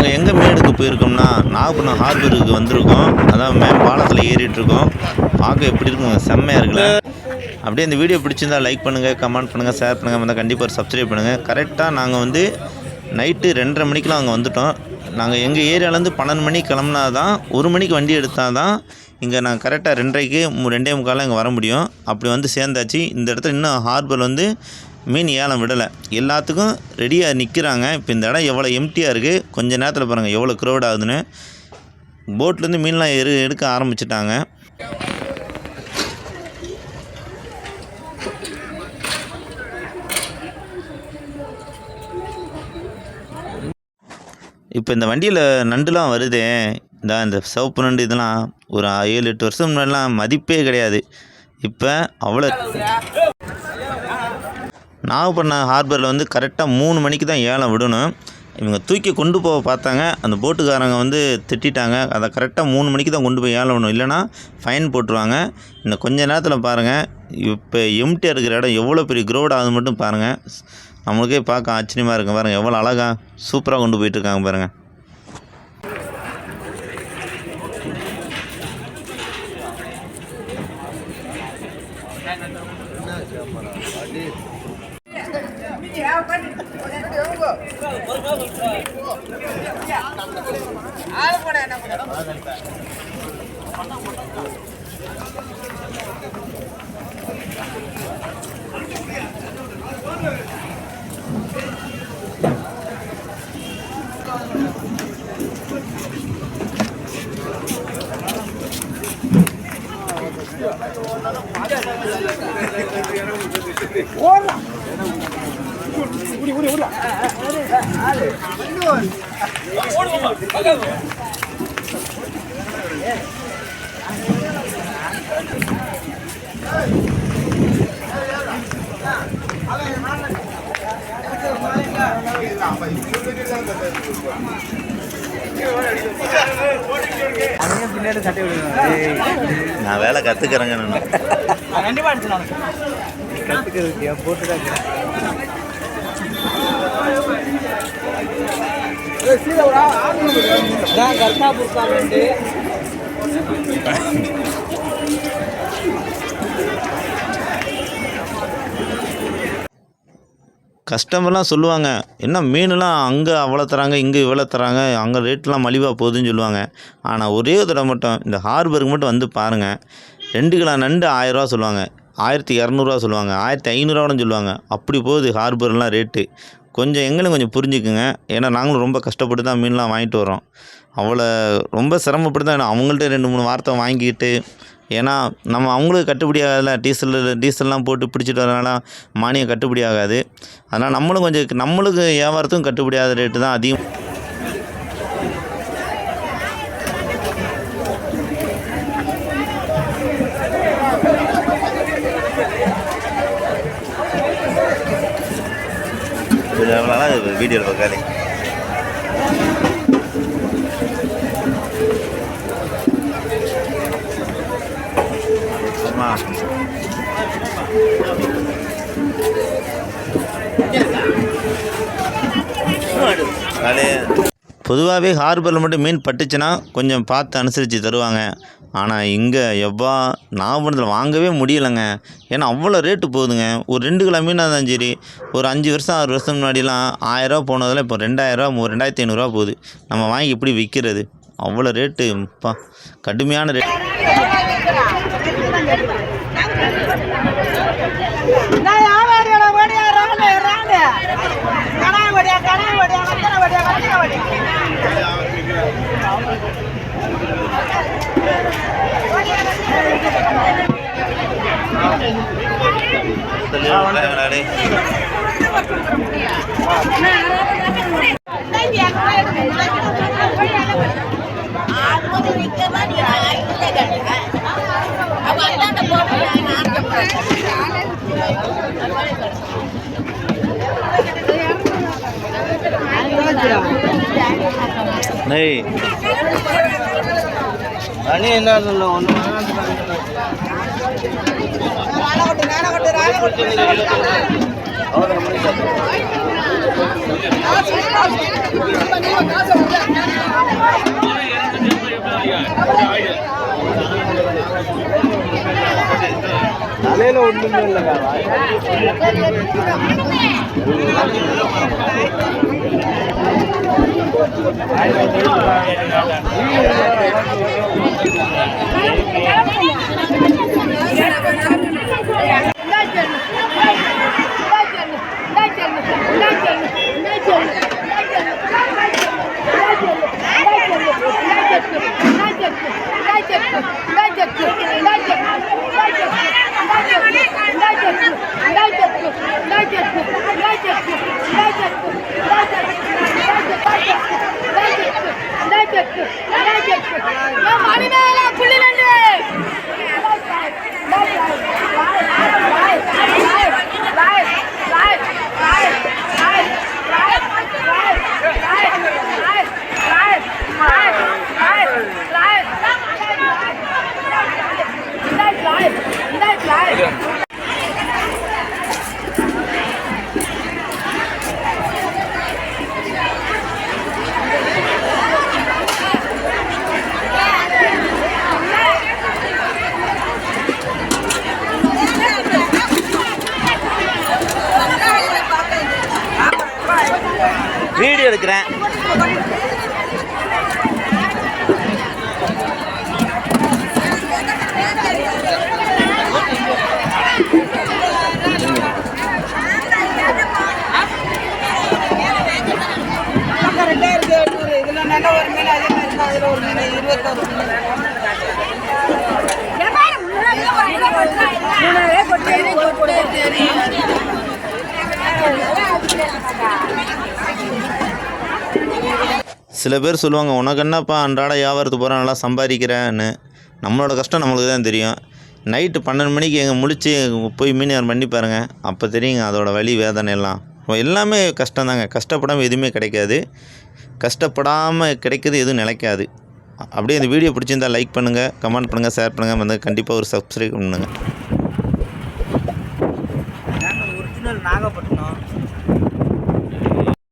நாங்கள் எங்கே மேடுக்கு போயிருக்கோம்னா நாகப்பட்டினம் ஹார்பருக்கு வந்திருக்கோம். அதான் மே பாலத்தில் ஏறிட்டுருக்கோம். பார்க்க எப்படி இருக்கும் செம்மையாக இருக்குல்ல? அப்படியே இந்த வீடியோ பிடிச்சிருந்தா லைக் பண்ணுங்கள் கமெண்ட் பண்ணுங்கள் ஷேர் பண்ணுங்கள் வந்தால் கண்டிப்பாக ஒரு சப்ஸ்கிரைப் பண்ணுங்கள் கரெக்டாக நாங்கள் வந்து நைட்டு ரெண்டரை மணிக்கெலாம் அங்கே வந்துட்டோம். நாங்கள் எங்கள் ஏரியாலேருந்து பன்னெண்டு மணிக்கு கிளம்புனா தான் ஒரு மணிக்கு வண்டி எடுத்தால் தான் இங்கே நாங்கள் கரெக்டாக ரெண்டரைக்கு மு- ரெண்டே முக்காலாம் இங்கே வர முடியும். அப்படி வந்து சேர்ந்தாச்சு. இந்த இடத்துல இன்னும் ஹார்பர் வந்து மீன் ஏலம் விடலை. எல்லாத்துக்கும் ரெடியாக நிற்கிறாங்க இப்போ இந்த இடம் எவ்வளோ எம்டியாக இருக்குது கொஞ்சம் நேரத்தில் பாருங்கள் எவ்வளோ க்ரௌட் ஆகுதுன்னு. போட்லேருந்து மீன்லாம் எரு எடுக்க ஆரம்பிச்சிட்டாங்க. இப்போ இந்த வண்டியில் நண்டுலாம் வருதே. இந்த இந்த சிவப்பு நண்டு இதெல்லாம் ஒரு ஏழு எட்டு வருஷம் முன்னாடிலாம் மதிப்பே கிடையாது. இப்போ அவ்வளோ நாகப்பட்டினம் ஹார்பரில் வந்து கரெக்டாக மூணு மணிக்கு தான் ஏலம் விடணும். இவங்க தூக்கி கொண்டு போக பார்த்தாங்க. அந்த போட்டுக்காரங்க வந்து திட்டிட்டாங்க. அதை கரெக்டாக மூணு மணிக்கு தான் கொண்டு போய் ஏலம் விடணும். இல்லைன்னா ஃபைன் போட்டுருவாங்க. இன்னும் கொஞ்ச நேரத்தில் பாருங்கள் இப்போ எம்டியாக இருக்கிற இடம் எவ்வளோ பெரிய க்ரௌட் ஆகுது மட்டும் பாருங்கள் நம்மளுக்கே பார்க்க ஆச்சரியமாக இருக்கும் பாருங்கள் எவ்வளோ அழகாக சூப்பராக கொண்டு போயிட்டுருக்காங்க பாருங்கள் அவனையும் பின்னாடி சட்டை விடுவேன் நான் வேலை கற்றுக்கிறேங்க நான். கண்டிப்பா போட்டுதான் கர்த்தாபூர் காமெண்ட் கஸ்டமர்லாம் சொல்லுவாங்க. என்ன மீனுலாம் அங்கே அவ்வளோ தராங்க இங்கே இவ்வளோ தராங்க அங்கே ரேட்லாம் மலிவாக போகுதுன்னு சொல்லுவாங்க. ஆனால் ஒரே தடவை மட்டும் இந்த ஹார்பருக்கு மட்டும் வந்து பாருங்கள் ரெண்டு கிலோ நண்டு ஆயிரரூவா சொல்லுவாங்க. ஆயிரத்தி இரநூறுவா சொல்லுவாங்க. ஆயிரத்தி ஐநூறுவான்னு சொல்லுவாங்க. அப்படி போகுது ஹார்பர்லாம் ரேட்டு. கொஞ்சம் எங்களும் கொஞ்சம் புரிஞ்சுக்குங்க. ஏன்னா நாங்களும் ரொம்ப கஷ்டப்பட்டு தான் மீன்லாம் வாங்கிட்டு வரோம் அவ்வளோ ரொம்ப சிரமப்பட்டு தான் அவங்கள்ட்ட ரெண்டு மூணு வார்த்தை வாங்கிட்டு ஏன்னா நம்ம அவங்களுக்கு கட்டுப்படி ஆகாதுல்ல டீசல் டீசல்லாம் போட்டு பிடிச்சிட்டு வரனால மானியம் கட்டுப்படி ஆகாது அதனால் நம்மளும் கொஞ்சம் நம்மளுக்கு வியாபாரத்துக்கும் கட்டுப்படி ஆகாத ரேட்டு தான் அதிகம். வீடியோவில் பார்க்காதீங்க. பொதுவாகவே ஹார்பரில் மட்டும் மீன் பட்டுச்சுன்னா கொஞ்சம் பார்த்து அனுசரித்து தருவாங்க. ஆனால் இங்கே எவ்வா நாகப்பட்டினத்தில் வாங்கவே முடியலைங்க. ஏன்னா அவ்வளோ ரேட்டு போகுதுங்க. ஒரு ரெண்டு கிலோ மீனாக இருந்தாலும் சரி. ஒரு அஞ்சு வருஷம் ஆறு வருஷம் முன்னாடிலாம் ஆயிரரூவா போனதெல்லாம் இப்போ ரெண்டாயிரரூவா மூ ரெண்டாயிரத்தி ஐநூறுரூவா போகுது. நம்ம வாங்கி எப்படி விற்கிறது அவ்வளோ ரேட்டு பா கடுமையான ரேட் நெய் அணி என்ன தலையில ஒண்ணும் இல்லைங்க மணிமேல வீடியோ எடுக்கிறேன் Thank you. சில பேர் சொல்லுவாங்க உனக்கு என்னப்பா அன்றாட வியாபாரத்துக்கு போகிறேன் நல்லா சம்பாதிக்கிறேன்னு. நம்மளோட கஷ்டம் நம்மளுக்கு தான் தெரியும். நைட்டு பன்னெண்டு மணிக்கு எங்கள் முழிச்சு போய் மீன் பண்ணி பாருங்கள் அப்போ தெரியுங்க அதோட வலி வேதனை எல்லாம். எல்லாமே எல்லாமே கஷ்டம்தாங்க கஷ்டப்படாமல் எதுவுமே கிடைக்காது. கஷ்டப்படாமல் கிடைக்கிறது எதுவும் நிலைக்காது. அப்படியே இந்த வீடியோ பிடிச்சிருந்தா லைக் பண்ணுங்கள் கமெண்ட் பண்ணுங்கள் ஷேர் பண்ணுங்கள் வந்து கண்டிப்பாக ஒரு சப்ஸ்கிரைப் பண்ணுங்கள் ஒரிஜினல் நாகப்பட்டினம்.